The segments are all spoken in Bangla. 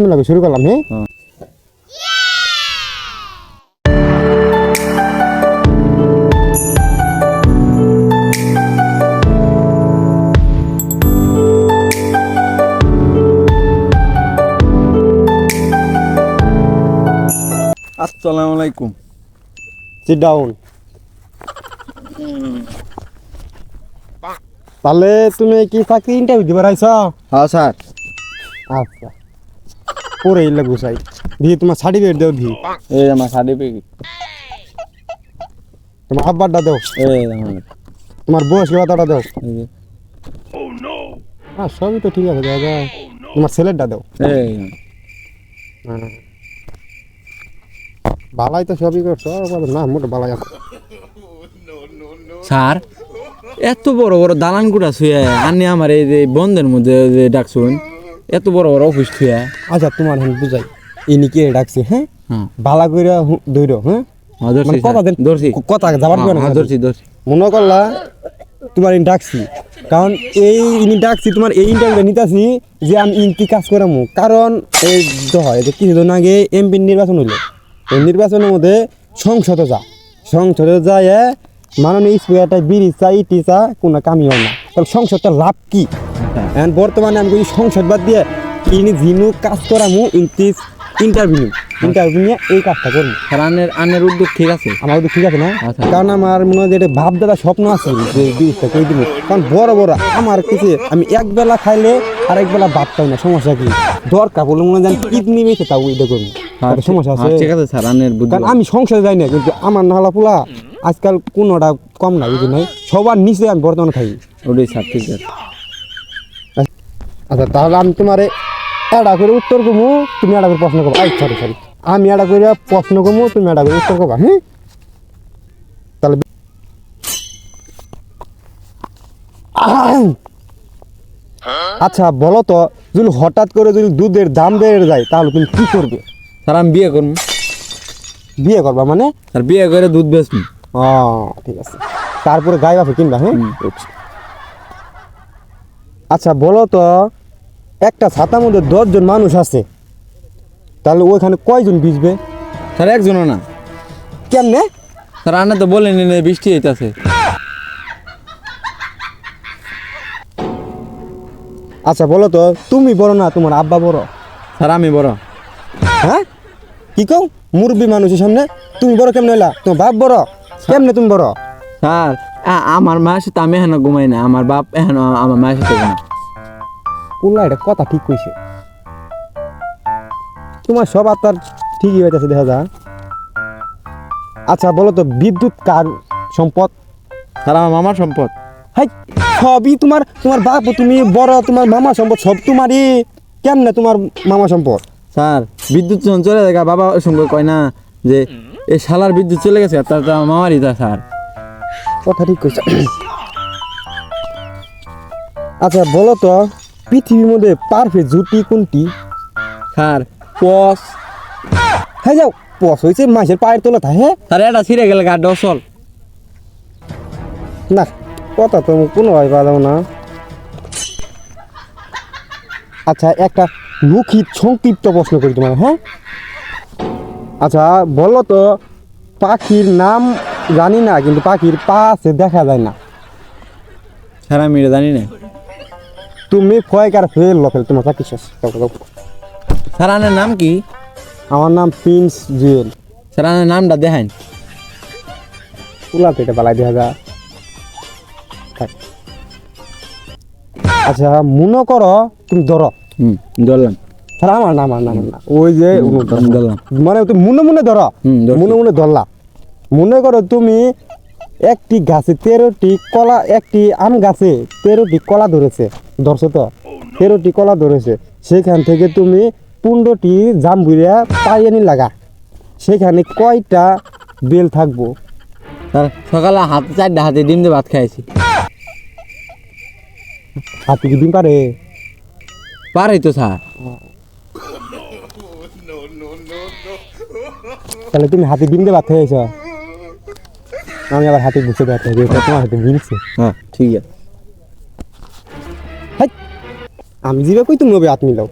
বিসমিল্লাহ শুরু করলাম হ্যাঁ। আসসালামু আলাইকুম। সিট ডাউন তাহলে তুমি কি চাকরি ইন্টারভিউ দিবার আইছ? হ্যাঁ স্যার। আচ্ছা। পরে ইল্লা গুছাই। দিয়ে তোমার সার্টিফিকেট দেও দি এই আমার সার্টিফিকেট তোমার আব্বারটা দেও। এই তোমার বয়স কথাটা দেও। হ্যাঁ সবই তো ঠিক আছে দাদা। তোমার ছেলেরটা দেও। এই হ্যাঁ। বালাই তো সবই করছ না মোটা বালাই আছে। স্যার এত বড় বড় দালান গুড়া শুয়ে আনি আমার এই যে বন্ধের মধ্যে যে ডাকছুন এত বড় বড় অফিস থুয়ে। আচ্ছা তোমার হ্যাঁ বুঝাই। ইনি কে ডাকছে হ্যাঁ? বালা কইরা দইরো হ্যাঁ? হ্যাঁ, মানে কথা দেন কথা যাবার হ্যাঁ, না হ্যাঁ, ধরছি। ধরছি মনে করলা তোমার ইন ডাকছি। কারণ এই ইনি ডাকছি তোমার এই ইন্টারভিউটা নিতাছি যে আমি ইনকি কাজ করামু। কারণ এই হয় যে কিছুদিন আগে এমপি নির্বাচন হইল। এই নির্বাচনের মধ্যে সংসদে যা। সংসদে যায় মাননীয় স্পিকারটা বিড়ি চা ইটি চা কোনো কামই হয় না। তাহলে সংসদটা লাভ কি? এখন বর্তমানে আমি কই সংসদ বাদ দিয়ে ইনি যিনু কাজ করামু ইনকি ইন্টারভিউ ইন্টারভিউ নিয়ে এই কাজটা করব স্যার আনের আনের উদ্যোগ ঠিক আছে? আমার তো ঠিক আছে না? আচ্ছা। কারণ আমার মনে হয় যে এটা ভাব দাদা স্বপ্ন আছে যে জিনিসটা করে দিব কারণ বড় বড় আমার কিছু আমি এক বেলা খাইলে আর এক বেলা ভাত পাই না সমস্যা কি? দরকার বলে মনে হয় কিডনি মেখে তাও এটা করব হ্যাঁ, সমস্যা আছে। হ্যাঁ, ঠিক আছে স্যার আনের বুদ্ধি কারণ আমি সংসারে যাই না কিন্তু আমার নাহলা পোলা আজকাল কোনোটা কম না বুঝি নাই? সবার নিচে আমি বর্তমানে খাই। ওটাই আছে। আচ্ছা তাহলে আমি তোমার এটা করে উত্তর করব তুমি এটা করে প্রশ্ন করব। আই সরি সরি আমি এটা করে প্রশ্ন করব তুমি এটা করে উত্তর করবা হ্যাঁ তাহলে আচ্ছা বলো তো যদি হঠাৎ করে যদি দুধের দাম বেড়ে যায় তাহলে তুমি কি করবে? স্যার আমি বিয়ে করব বিয়ে করবা মানে? স্যার বিয়ে করে দুধ বেচবো ও ঠিক আছে। তারপরে গাই বাসে কিনবা হ্যাঁ আচ্ছা বলো তো একটা ছাতার মধ্যে দশজন মানুষ আছে তাহলে ওইখানে কয়জন ভিজবে? স্যার একজনও না। কেমনে? স্যার আনে তো বলেন বৃষ্টি হইতাছে। আচ্ছা বলো তো তুমি বড় না তোমার আব্বা বড়? স্যার আমি বড়। হ্যাঁ? কি কও? মুরব্বী মানুষের সামনে? তুমি বড় কেমনে হইলা? তোমার বাপ বড়? কেমনে তুমি বড়? স্যার আমার মায়ের সাথে আমি এখানে ঘুমাই না আমার বাপ এখানে আমার মায়ের সাথে ঘুমাই পুল্লা এটা কথা ঠিক কইছে। তোমার সব আপনার ঠিকই হইতেছে দেখা যা আচ্ছা বলো তো বিদ্যুৎ কার সম্পদ? স্যার আমার মামার সম্পদ। হাই সবই তোমার তোমার বাপ তুমি বড় তোমার মামা সম্পদ সব তোমারই। কেমনে তোমার মামা সম্পদ? স্যার বিদ্যুৎ যখন চলে যায় বাবা ওর সঙ্গে কয় না যে এই শালার বিদ্যুৎ চলে গেছে তার মামারই তা স্যার। কথা ঠিক কইছ। আচ্ছা বলো তো পৃথিবীর মধ্যে পারফেক্ট জুটি কোনটি? স্যার পস। হ্যাঁ যাও পস হয়েছে মাছের পায়ের তোলা থাকে স্যার এটা ছিঁড়ে গেলে গা ডসল। না কথা তো কোনো ভাই পালাম না। আচ্ছা একটা লুকিত সংক্ষিপ্ত প্রশ্ন করি তোমার হ্যাঁ? আচ্ছা বলো তো পাখির নাম জানি না কিন্তু পাখির পা আছে দেখা যায় না। স্যার আমি এটা জানি না। তুমি ফয়কার ফেল লফেল তোমার চাকরি শেষ। আনের নাম কি? আমার নাম প্রিন্স জুয়েল। স্যার আনের নামটা দেখাইন তুলা পেটে বালাই দেখা যা। আচ্ছা মনে করো তুমি ধরো। হুম ধরলাম। আমার না আমার না না ওই যে ধরলাম। মানে তুমি মনে মনে ধরো। মনে মনে ধরলা। মনে করো তুমি একটি গাছে তেরোটি কলা একটি আম গাছে তেরোটি কলা ধরেছে ধরছো তো? তেরোটি কলা ধরেছে। সেখান থেকে তুমি পনেরোটি জাম্বুরিয়া পাইয়ানি লাগা সেখানে কয়টা বেল থাকব? সকালে হাত চারটা হাতে ডিম দিয়ে ভাত খাইছি। হাতি কি ডিম পারে? পারেই তো স্যার। তাহলে তুমি হাতি ডিম দিয়ে ভাত খেয়েছ আমি আবার হাতে বুঝতে পারছি তোমার হাতে মিলছে। হ্যাঁ ঠিক আছে। হাই! আমি জিবে কই তুমি নবে হাত মিলাও?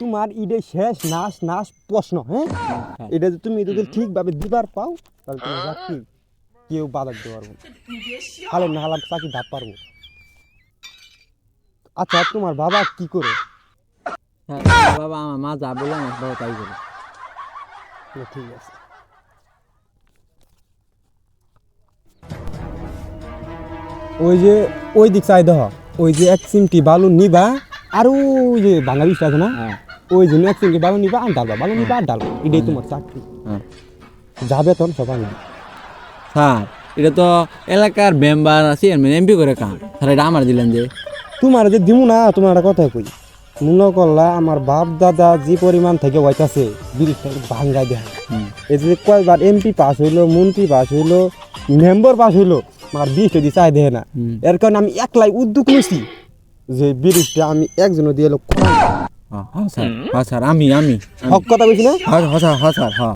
তোমার ইডে শেষ নাশ নাশ প্রশ্ন হ্যাঁ? এটা যদি তুমি যদি ঠিকভাবে দিবার পাও তাহলে তোমার চাকরি কেউ বাধা দিতে পারব না। হালে না হালাম চাকরি ধাপ পারব আচ্ছা তোমার বাবা কি করে? হ্যাঁ, বাবা আমার মা যা বলে আমার বাবা তাই করে। ঠিক আছে। ওই যে ওই দিক চাই দেহ ওই যে এক চিমটি বালু নিবা আর ওই যে ভাঙা বিষটা আছে না হ্যাঁ। ওই জন্য এক চিমটি বালু নিবা আর ডালবা। বালু নিবা আর ডালবা। এটাই তোমার চাকরি। হ্যাঁ। যাবে তখন সবাই স্যার এটা তো এলাকার মেম্বার চেয়ারম্যান এমপি করে কাম স্যার এটা আমার দিলেন যে। তোমার যে দিমু না তোমার একটা কথা কই। মনে করলা আমার বাপ দাদা যে পরিমাণ থেকে হইতাছে জিনিসটা ভাঙ্গাই দেয়। এই যে কয়বার এমপি পাস হইল মন্ত্রী পাস হইল মেম্বার পাস হইল আমার বিষ যদি চাই দেয় না। এর কারণে আমি একলাই উদ্যোগ নিছি যে ব্রিজটা আমি একজন দিয়ে লোক হ্যাঁ স্যার। হ্যাঁ স্যার আমি আমি। হক কথা বলছি না? হ্যাঁ হ্যাঁ স্যার হ্যাঁ